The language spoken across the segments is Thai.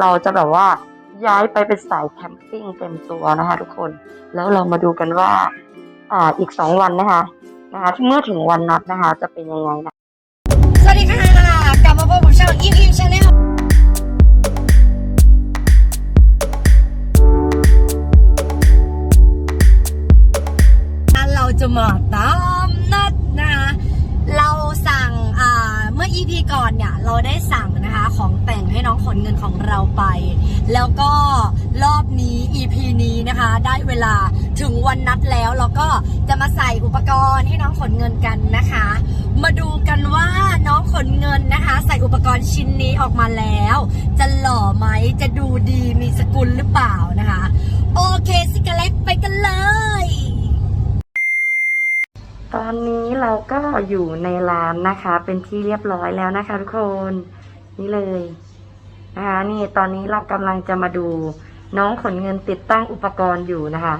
เราจะแบบว่าย้ายไปเป็นสายแคมปิ้งเต็มตัวนะคะทุกคน แล้วเรามาดูกันว่า อ่าอีกสองวันนะคะ นะคะเมื่อถึงวันนัดนะคะ จะเป็นยังไงนะสวัสดีค่ะกลับมาพบกับช่องอิมอิมชาแนลเราจะมาตามนัดนะคะ EP ก่อนเนี่ย เราได้สั่งนะคะของแต่งให้น้องขนเงินของเราไป แล้วก็รอบนี้ EP นี้นะคะ ได้เวลาถึงวันนัดแล้วเราก็จะมาใส่อุปกรณ์ให้น้องขนเงินกันนะคะ มาดูกันว่าน้องขนเงินนะคะ ใส่อุปกรณ์ชิ้นนี้ออกมาแล้ว จะหล่อไหมจะดูดีมีสกุลหรือเปล่านะคะ โอเคสิกเล็กไปกันเลย ตอนนี้เราก็อยู่ในร้านนะคะ เป็นที่เรียบร้อยแล้วนะคะทุกคนนี่เลยนะคะนี่ตอนนี้เรากำลังจะมาดูน้องขนเงินติดตั้งอุปกรณ์อยู่นะคะ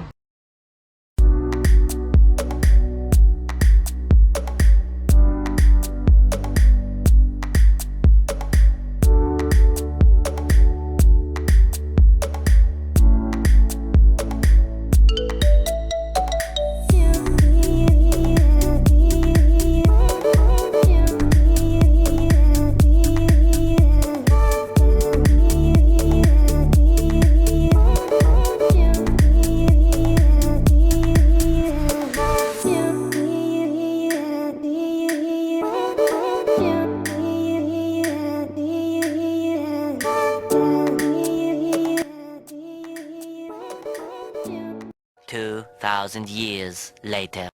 Two thousand years later.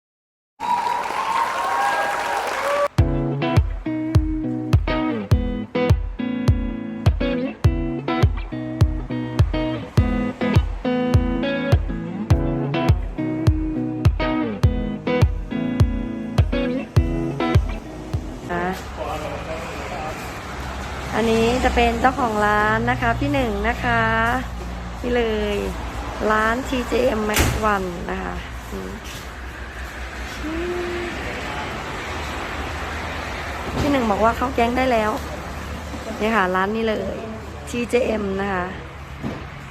อันนี้จะเป็นเจ้าของร้านนะคะพี่หนึ่งนะคะ นี่เลย ร้าน TJM Max One นะคะอืมพี่หนึ่งบอกว่าเข้าแก๊งได้แล้วเนี่ยค่ะ ร้านนี้เลย TJM นะคะ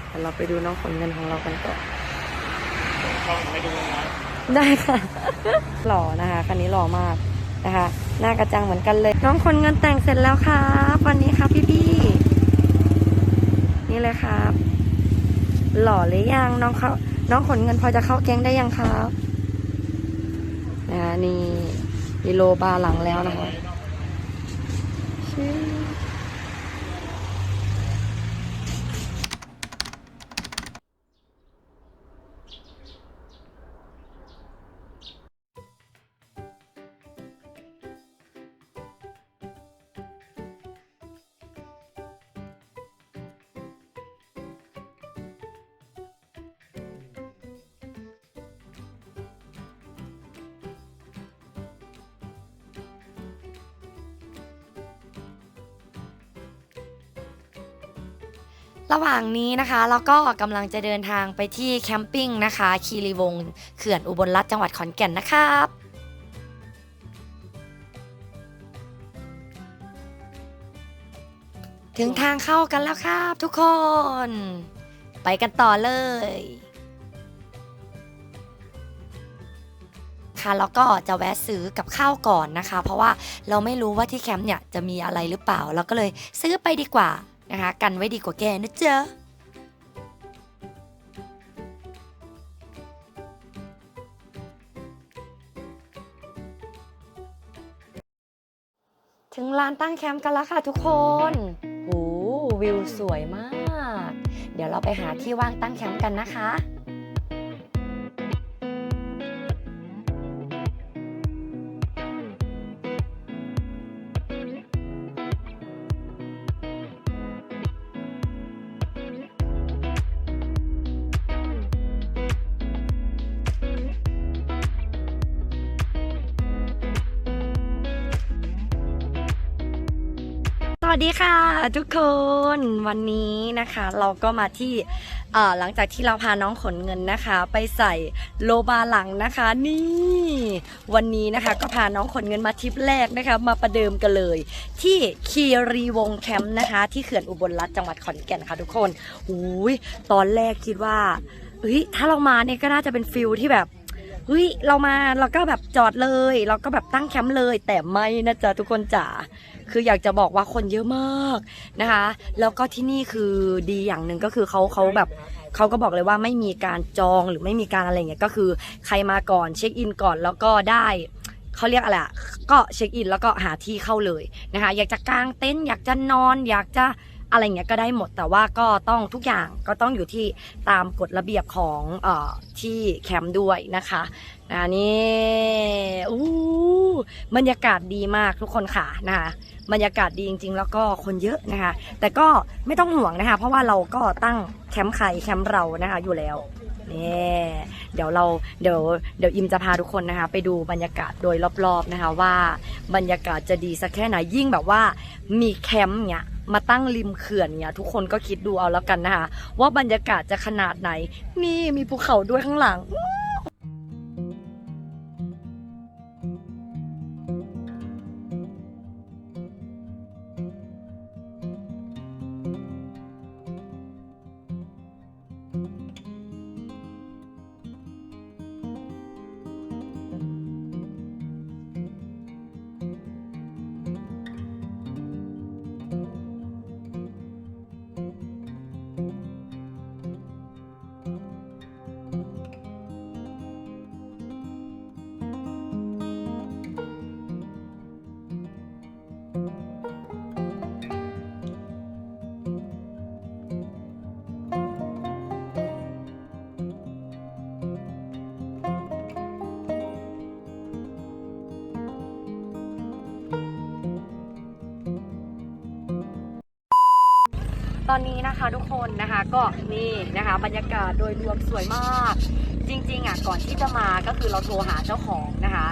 เดี๋ยวเราไปดูน้องขนเงินของเรากันก่อนได้ค่ะ หล่อนะคะ คันนี้หล่อมากนะคะ หน้ากระจังเหมือนกันเลย น้องคนเงินแต่งเสร็จแล้วครับ วันนี้ครับพี่พี่ๆนี่เลยครับ หล่อหรือยังน้องเขาน้องขนเงินพอจะเข้าแก๊งได้ยังครับนะคะนี่มีโลบาหลังแล้วนะคะ ระหว่างนี้นะคะเราก็กำลังจะเดินทางไปที่แคมปิ้งนะคะ คีรีวงศ์เขื่อนอุบลรัฐจังหวัดขอนแก่นนะครับถึงทางเข้ากันแล้วครับทุกคน ไปกันต่อเลย ค่ะแล้วก็จะแวะซื้อกับข้าวก่อนนะคะ เพราะว่าเราไม่รู้ว่าที่แคมป์เนี่ยจะมีอะไรหรือเปล่า เราก็เลยซื้อไปดีกว่า นะคะ กันไว้ดีกว่าแกนะเจ๊ะถึงลานตั้งแคมป์กันแล้วค่ะทุกคนโหวิวสวยมาก เดี๋ยวเราไปหาที่ว่างตั้งแคมป์กันนะคะ วัสวัสดีค่ะทุกคนวันนี้นะคะเราก็มาที่หลังจากที่เราพาน้องขนเงินนะคะ ไปใส่โลบาหลังนะคะ นี่ วันนี้นะคะก็พาน้องขนเงินมาทริปแรกนะคะ มาประเดิมกันเลย ที่คีรีวงแคมป์นะคะ ที่เขื่อนอุบลรัฐจังหวัดขอนแก่นค่ะ ทุกคนอุ้ยตอนแรกคิดว่าเฮ้ยถ้าเรามาเนี่ยก็น่าจะเป็นฟิลที่แบบ เฮ้ยเรามาเราก็แบบจอดเลย เราก็แบบตั้งแคมป์เลย แต่ไม่นะจ๊ะทุกคนจ๋าคืออยากจะบอกว่าคนเยอะมากนะคะ แล้วก็ที่นี่คือดีอย่างหนึ่งก็คือเขาเขาแบบเขาก็บอกเลยว่าไม่มีการจองหรือไม่มีการอะไรเงี้ยก็คือใครมาก่อนเช็คอินก่อนแล้วก็ได้เขาเรียกอะไรอะก็เช็คอินแล้วก็หาที่เข้าเลยนะคะ อยากจะกางเต็นท์อยากจะนอน อยากจะ อะไรเงี้ยก็ได้หมดแต่ว่าก็ต้องทุกอย่างก็ต้องอยู่ที่ตามกฎระเบียบของเออที่แคมป์ด้วยนะคะนะนี่อู้บรรยากาศดีมากทุกคนค่ะนะคะบรรยากาศดีจริง ๆ แล้วก็คนเยอะนะคะ แต่ก็ไม่ต้องห่วงนะคะ เพราะว่าเราก็ตั้งแคมป์ใครแคมป์เรานะคะอยู่แล้วนี่เดี๋ยวเราเดี๋ยวเดี๋ยวอิมจะพาทุกคนนะคะ ไปดูบรรยากาศโดยรอบๆนะคะ ว่าบรรยากาศจะดีสักแค่ไหนยิ่งแบบว่ามีแคมป์เนี่ย มาตั้งริมเขื่อนเนี่ยทุกคนก็คิดดูเอาแล้วกันนะคะว่าบรรยากาศจะขนาดไหน นี่มีภูเขาด้วยข้างหลัง อนนี้นะคะทุกคนนะคะก็นี่นะคะ บรรยากาศโดยรวมสวยมาก จริงๆอะก่อนที่จะมาก็คือเราโทรหาเจ้าของนะคะ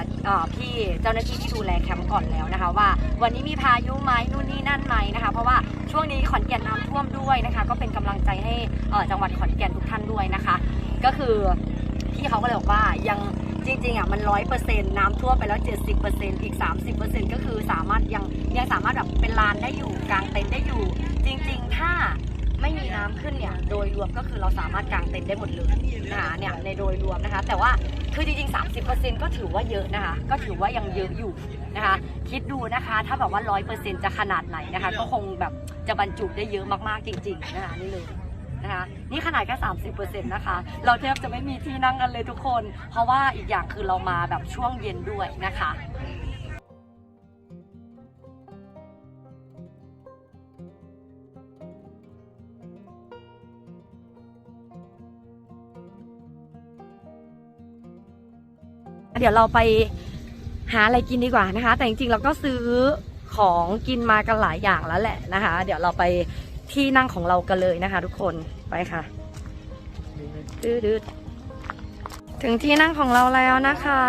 พี่เจ้าหน้าที่ที่ดูแลแคมป์ก่อนแล้วนะคะ ว่าวันนี้มีพายุไหมนู่นนี่นั่นไหมนะคะ เพราะว่าช่วงนี้ขอนแก่นน้ำท่วมด้วยนะคะ ก็เป็นกำลังใจให้จังหวัดขอนแก่นทุกท่านด้วยนะคะ ก็คือพี่เขาก็เลยบอกว่ายัง จริงๆอะมันร้อยเปอร์เซ็นต์น้ำท่วมไปแล้วเจ็ดสิบเปอร์เซ็นต์อีกสามสิบเปอร์เซ็นต์ก็คือสามารถยังยังสามารถแบบเป็นลานได้อยู่กางเต็นท์ได้อยู่ จริงๆ ถ้าไม่มีน้ำขึ้นเนี่ยโดยรวมก็คือเราสามารถกางเต็นท์ได้หมดเลยนะคะเนี่ยในโดยรวมนะคะ แต่ว่าคือจริงๆ 30%ก็ถือว่าเยอะนะคะ ก็ถือว่ายังเยอะอยู่นะคะ คิดดูนะคะ ถ้าแบบว่า 100%จะขนาดไหนนะคะ ก็คงแบบจะบรรจุได้เยอะมากๆจริง ๆ นะคะนี่เลย นะคะ นี่ขนาดแค่ 30%นะคะ เราแทบจะไม่มีที่นั่งกันเลยทุกคน เพราะว่าอีกอย่างคือเรามาแบบช่วงเย็นด้วยนะคะเดี๋ยวเราไปหาอะไรกินดีกว่านะคะ แต่จริงๆเราก็ซื้อของกินมากันหลายอย่างแล้วแหละนะคะ เดี๋ยวเราไป ที่นั่งของเรากันเลยนะคะทุกคนไปค่ะดืดๆถึงที่นั่งของเราแล้วนะคะ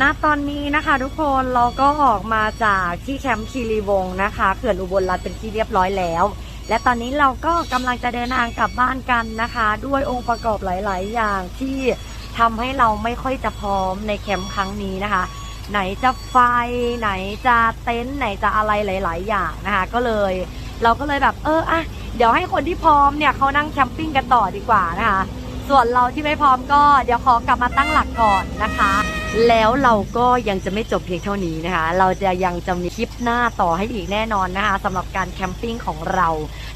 ณตอนนี้นะคะทุกคนเราก็ออกมาจากที่แคมป์คีรีวงศ์นะคะเขื่อนอุบลรัฐเป็นที่เรียบร้อยแล้ว และตอนนี้เราก็กำลังจะเดินทางกลับบ้านกันนะคะ ด้วยองค์ประกอบหลาย ๆ อย่างที่ทำให้เราไม่ค่อยจะพร้อมในแคมป์ครั้งนี้นะคะ ไหนจะไฟไหนจะเต็นท์ไหนจะอะไรหลาย ๆ อย่างนะคะ ก็เลย เราก็เลยแบบเอออะเดี๋ยวให้คนที่พร้อมเนี่ยเขานั่งแคมปิ้งกันต่อดีกว่านะคะ ส่วนเราที่ไม่พร้อมก็เดี๋ยวขอกลับมาตั้งหลักก่อนนะคะ แล้วเราก็ยังจะไม่จบเพียงเท่านี้นะคะ เราจะยังจะมีคลิปหน้าต่อให้อีกแน่นอนนะคะสำหรับการแคมปิ้งของเรา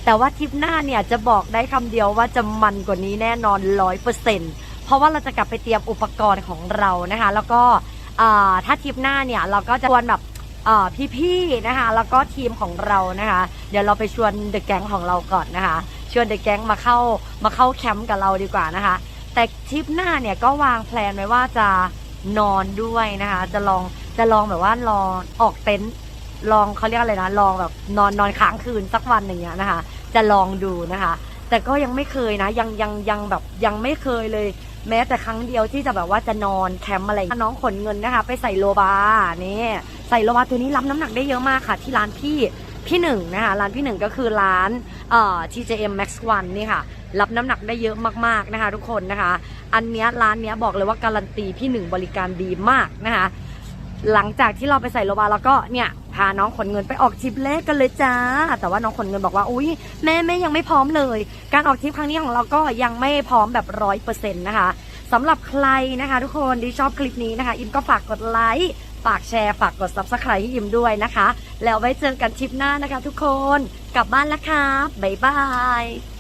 แต่ว่าทริปหน้าเนี่ยจะบอกได้คำเดียวว่าจะมันกว่านี้แน่นอนร้อยเปอร์เซ็นต์เพราะว่าเราจะกลับไปเตรียมอุปกรณ์ของเรานะคะ แล้วก็ถ้าทริปหน้าเนี่ยเราก็จะชวนแบบอ่พี่ๆนะคะ แล้วก็ทีมของเรานะคะ เดี๋ยวเราไปชวนเดอะแก๊งของเราก่อนนะคะ ชวนเดอะแก๊งมาเข้ามาเข้าแคมป์กับเราดีกว่านะคะ แต่ทริปหน้าเนี่ยก็วางแพลนไว้ว่าจะ นอนด้วยนะคะ จะลองจะลองแบบว่าลองออกเต็นท์ลองเขาเรียกอะไรนะลองแบบนอนนอนค้างคืนสักวันหนึ่งเนี้ยนะคะ จะลองดูนะคะ แต่ก็ยังไม่เคยนะ ยังยังยังแบบยังไม่เคยเลย แม้แต่ครั้งเดียวที่จะแบบว่าจะนอนแคมป์อะไรน้องขนเงินนะคะ ไปใส่โลบานี่ใส่โลบาตัวนี้รับน้ำหนักได้เยอะมากค่ะ ที่ร้านพี่พี่หนึ่งนะคะร้านพี่หนึ่งก็คือร้านเอ่อ TJM Max One นี่ค่ะ รับน้ำหนักได้เยอะมากๆนะคะ ทุกคนนะคะ อันเนี้ยร้านเนี้ยบอกเลยว่าการันตีพี่หนึ่งบริการดีมากนะคะ หลังจากที่เราไปใส่โลบาแล้วก็เนี่ยพาน้องขนเงินไปออกทริปแรกกันเลยจ้า แต่ว่าน้องขนเงินบอกว่าอุ้ยแม่แม่ยังไม่พร้อมเลย การออกทริปครั้งนี้ของเราก็ยังไม่พร้อมแบบร้อยเปอร์เซ็นต์นะคะสำหรับใครนะคะทุกคนที่ชอบคลิปนี้นะคะ อิมก็ฝากกดไลค์ฝากแชร์ฝากกด subscribe ให้อิมด้วยนะคะ แล้วไว้เจอกันทริปหน้านะคะทุกคน กลับบ้านแล้วครับบ๊ายบาย